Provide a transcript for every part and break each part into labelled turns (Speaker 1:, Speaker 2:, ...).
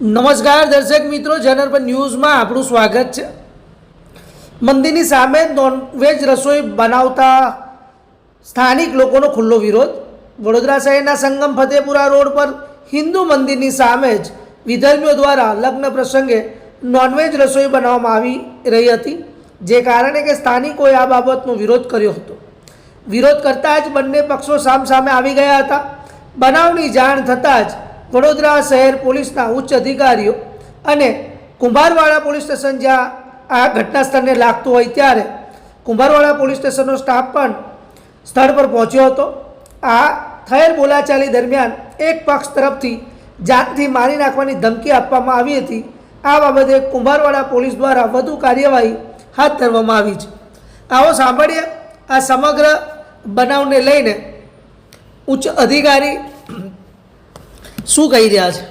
Speaker 1: નમસ્કાર દર્શક મિત્રો જનરપન ન્યૂઝમાં આપણું સ્વાગત છે. મંદિરની સામે નોનવેજ રસોઈ બનાવતા સ્થાનિક લોકોનો ખુલ્લો વિરોધ. વડોદરા શહેરના સંગમ ફતેપુરા રોડ પર હિન્દુ મંદિરની સામે જ વિધર્મીઓ દ્વારા લગ્ન પ્રસંગે નોનવેજ રસોઈ બનાવવામાં આવી રહી હતી, જે કારણે કે સ્થાનિકોએ આ બાબતનો વિરોધ કર્યો હતો. વિરોધ કરતાં જ બંને પક્ષો સામસામે આવી ગયા હતા. બનાવની જાણ થતાં જ વડોદરા શહેર પોલીસના ઉચ્ચ અધિકારીઓ અને કુંભારવાડા પોલીસ સ્ટેશન જ્યાં આ ઘટના સ્થળને લાગતું હોય ત્યારે કુંભારવાડા પોલીસ સ્ટેશનનો સ્ટાફ પણ સ્થળ પર પહોંચ્યો હતો. આ થયેલ બોલાચાલી દરમિયાન એક પક્ષ તરફથી જાનથી મારી નાખવાની ધમકી આપવામાં આવી હતી. આ બાબતે કુંભારવાડા પોલીસ દ્વારા વધુ કાર્યવાહી હાથ ધરવામાં આવી છે. આવો સાંભળીએ આ સમગ્ર બનાવને લઈને ઉચ્ચ અધિકારી શું કહી રહ્યા છે?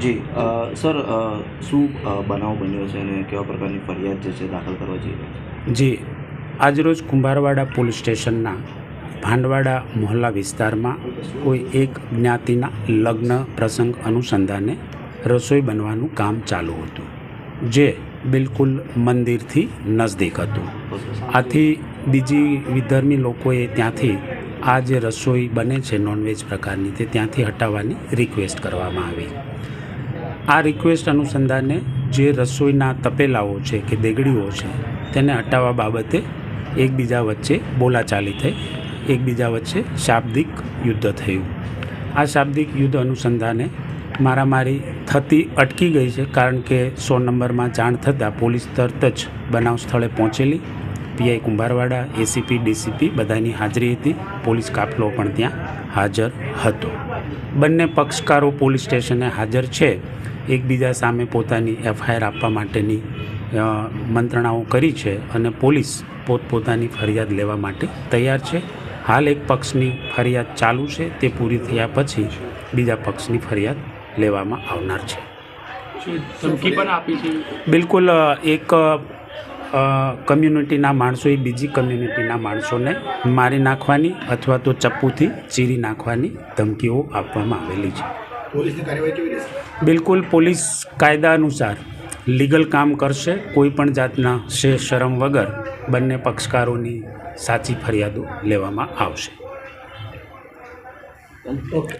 Speaker 2: જી સર શું બનાવ બન્યો છે અને કેવા પ્રકારની ફરિયાદ જે છે દાખલ કરવા જઈ
Speaker 3: જી આજરોજ કુંભારવાડા પોલીસ સ્ટેશનના ભાંડવાડા મોહલ્લા વિસ્તારમાં કોઈ એક જ્ઞાતિના લગ્ન પ્રસંગ અનુસંધાને રસોઈ બનવાનું કામ ચાલુ હતું જે બિલકુલ મંદિરથી નજદીક હતું. આથી બીજી વિધર્મી લોકોએ ત્યાંથી આ જે રસોઈ બને છે નોનવેજ પ્રકારની તે ત્યાંથી હટાવવાની રિક્વેસ્ટ કરવામાં આવી. આ રિક્વેસ્ટ અનુસંધાને જે રસોઈના તપેલાઓ છે કે દેગડીઓ છે તેને હટાવવા બાબતે એકબીજા વચ્ચે બોલાચાલી થઈ, એકબીજા વચ્ચે શાબ્દિક યુદ્ધ થયું. આ શાબ્દિક યુદ્ધ અનુસંધાને મારામારી થતી અટકી ગઈ છે કારણ કે સો નંબરમાં જાણ થતાં પોલીસ તરત જ બનાવ સ્થળે પહોંચેલી પીઆઈ કુંભારવાડા એસીપી ડીસીપી બધાની હાજરી હતી. પોલીસ કાફલો પણ ત્યાં હાજર હતો. બંને પક્ષકારો પોલીસ સ્ટેશને હાજર છે. એકબીજા સામે પોતાની એફઆઈઆર આપવા માટેની મંત્રણાઓ કરી છે અને પોલીસ પોતપોતાની ફરિયાદ લેવા માટે તૈયાર છે. હાલ એક પક્ષની ફરિયાદ ચાલુ છે. તે પૂરી થયા પછી બીજા પક્ષની ફરિયાદ લેવામાં આવનાર છે. બિલકુલ એક કમ્યુનિટીના માણસોએ બીજી કમ્યુનિટીના માણસોને મારી નાખવાની અથવા તો ચપ્પુથી ચીરી નાખવાની ધમકીઓ આપવામાં આવેલી છે. બિલકુલ પોલીસ કાયદા અનુસાર લીગલ કામ કરશે કોઈ પણ જાતના શે શરમ વગર બંને પક્ષકારોની સાચી ફરિયાદો લેવામાં આવશે.
Speaker 1: ઓકે.